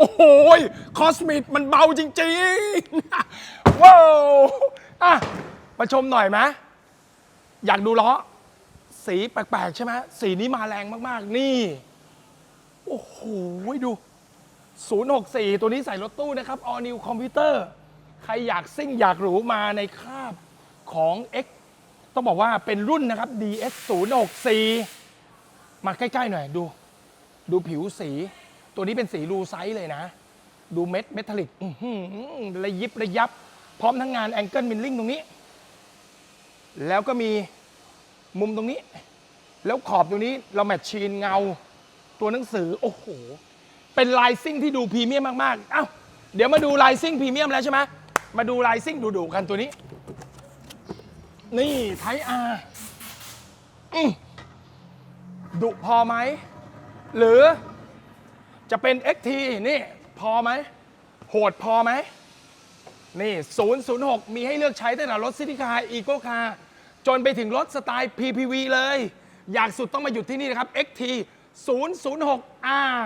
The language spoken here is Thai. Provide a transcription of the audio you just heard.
โอ้โหคอสมิกมันเบาจริงๆ ว้าวอะมาชมหน่อยไหมอยากดูล้อ สีแปลกๆ ใช่ไหมสีนี้มาแรงมากๆ นี่ โอ้โห ดู 064 ตัวนี้ใส่รถตู้นะครับ All New Computer ใครอยากซิ่งอยากหรูมาในคราบของ X ต้องบอกว่าเป็นรุ่นนะครับ DS 064มาใกล้ ๆ หน่อยดู ดูผิวสี ตัวนี้เป็นสีรูไซส์เลยนะ ดูเม็ดเมทัลลิกระยิบระยับ พร้อมทั้งงานแองเกิลมิลลิ่งตรงนี้ แล้วก็มีมุมตรงนี้ แล้วขอบตรงนี้เราแมทชีนเงา ตัวหนังสือ โอ้โห เป็นลายซิ่งที่ดูพรีเมียมมากๆ เอ้า เดี๋ยวมาดูลายซิ่งพรีเมียมแล้วใช่ไหมมาดูลายซิ่งดุๆกันตัวนี้ นี่ไทอาร์ดุพอไหม หรือ จะเป็น XT นี่พอไหม โหดพอไหม นี่ 006 มีให้เลือกใช้ตั้งแต่รถซิตี้คาร์อีโกคาร์จนไปถึงรถสไตล์ PPV เลย อยากสุดต้องมาหยุดที่นี่นะครับ XT 006R